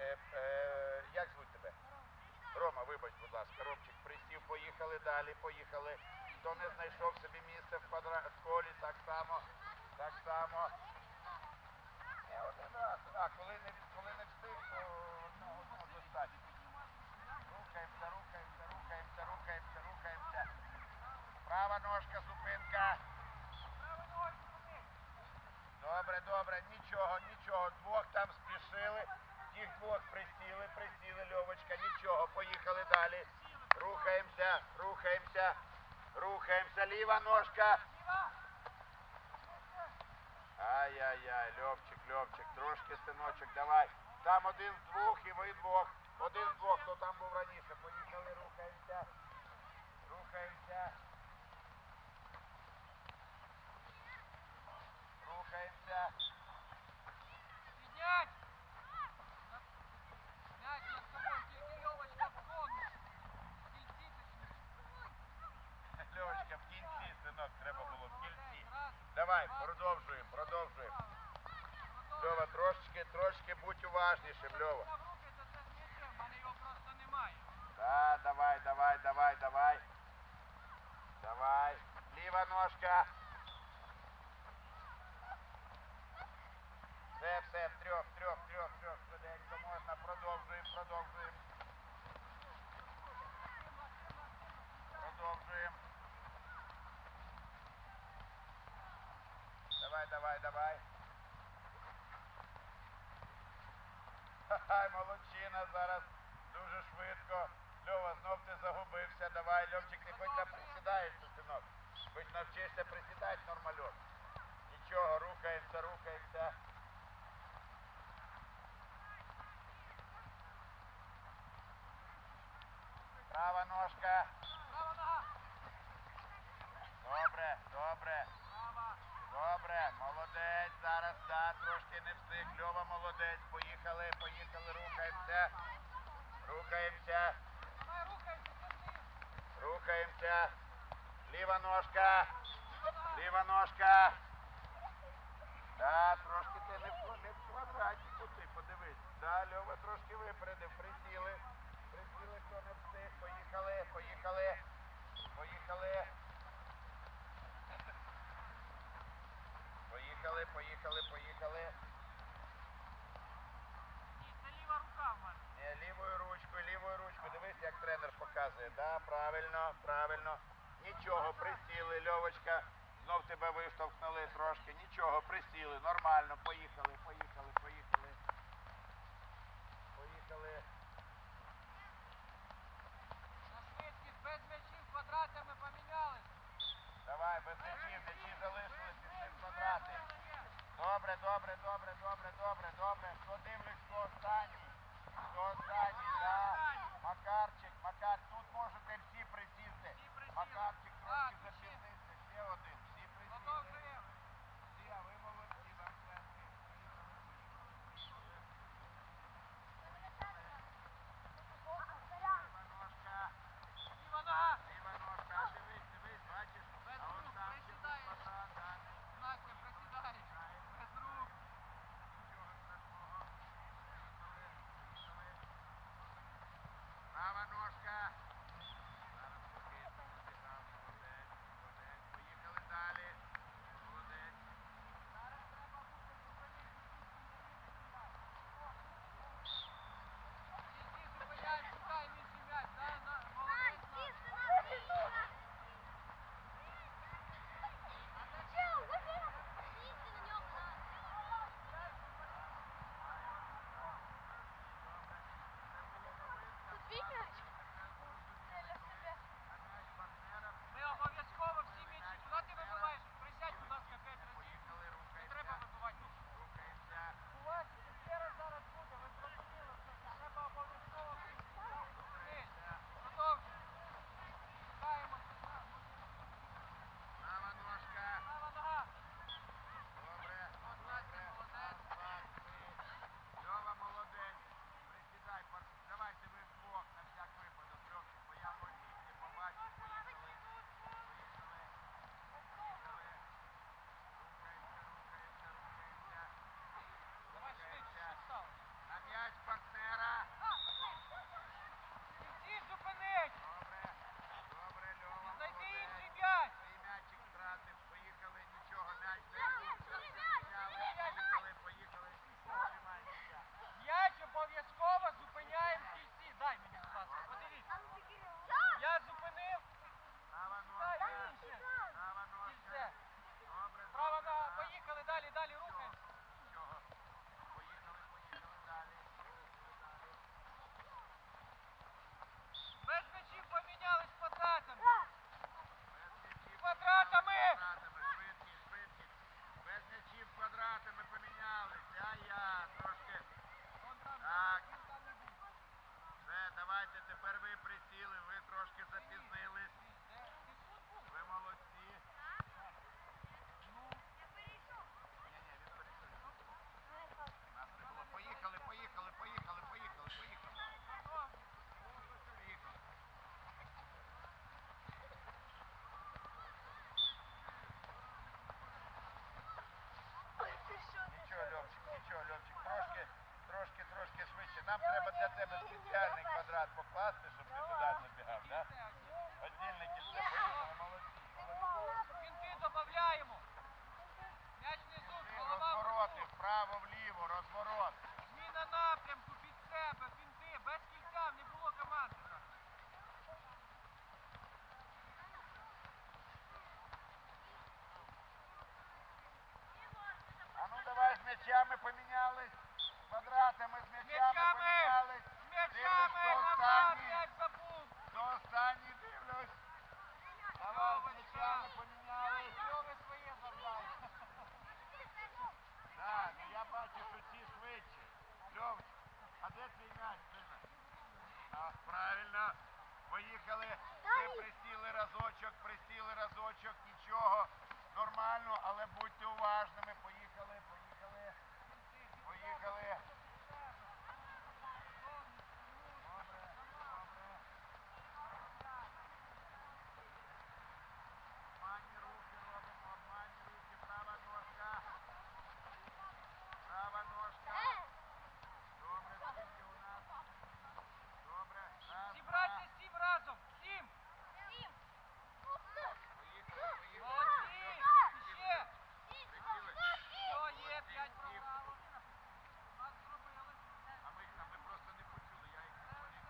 Е, е, як звуть тебе? Рома, вибач, будь ласка, Ромчик, присів, поїхали далі, поїхали. Хто не знайшов собі місце в квадра... школі, так само, так само. Не один раз. А, коли не, коли не встиг, то одного одного достатньо. Рухаємося, рухаємося, рухаємося, рухаємося, рухаємося. Права ножка, зупинка. Добре, добре, нічого, нічого. Двох там спішили. Тих двох присіли, присіли, Льовочка, нічого, поїхали далі. Рухаємося, рухаємося, рухаємося. Ліва ножка. Ай-яй-яй, Льовчик, Льовчик, трошки синочок, давай. Там один з двох і ви двох. Один з двох, хто там був раніше. Поїхали, рухаємося. Давай, два, продовжуємо, продовжуємо. Готовий. Льова, трошечки, трошечки будь уважнішим, Льова. Став руки, це це з м'ячем, в мене його просто немає. Да, давай, давай, давай, давай. Давай. Ліва ножка. Все, все, в трьох, в трьох, в трьох, в трьох. Швиденько можна. Продовжуємо, продовжуємо. Продовжуємо. Давай, давай, давай. Ха-ха, молодчина зараз. Дуже швидко. Льова, знов ти загубився. Давай, Льовчик, ти хоч там присідаєшся, синок. Хоч навчишся присідати нормальок. Нічого, рухаємося, рухаємося. Права ножка. Добре, добре. Добре, молодець. Зараз да, трошки не встиг. Льова молодець. Поїхали, поїхали, рухаємося. Рухаємося. Рухаємося. Ліва ножка. Ліва ножка. Да, трошки ти не в, не в квадраті ти подивись. Да, Льова трошки випередив. Присіли. Присіли, хто не встиг. Поїхали, поїхали. Поїхали. Поїхали, поїхали, поїхали. Ні, це ліва рука в мене. Ні, лівою ручкою, лівою ручкою. Дивись, як тренер показує. Да, правильно, правильно. Нічого, присіли, Льовочка. Знов тебе виштовхнули трошки. Нічого, присіли, нормально. Поїхали, поїхали, поїхали. Поїхали.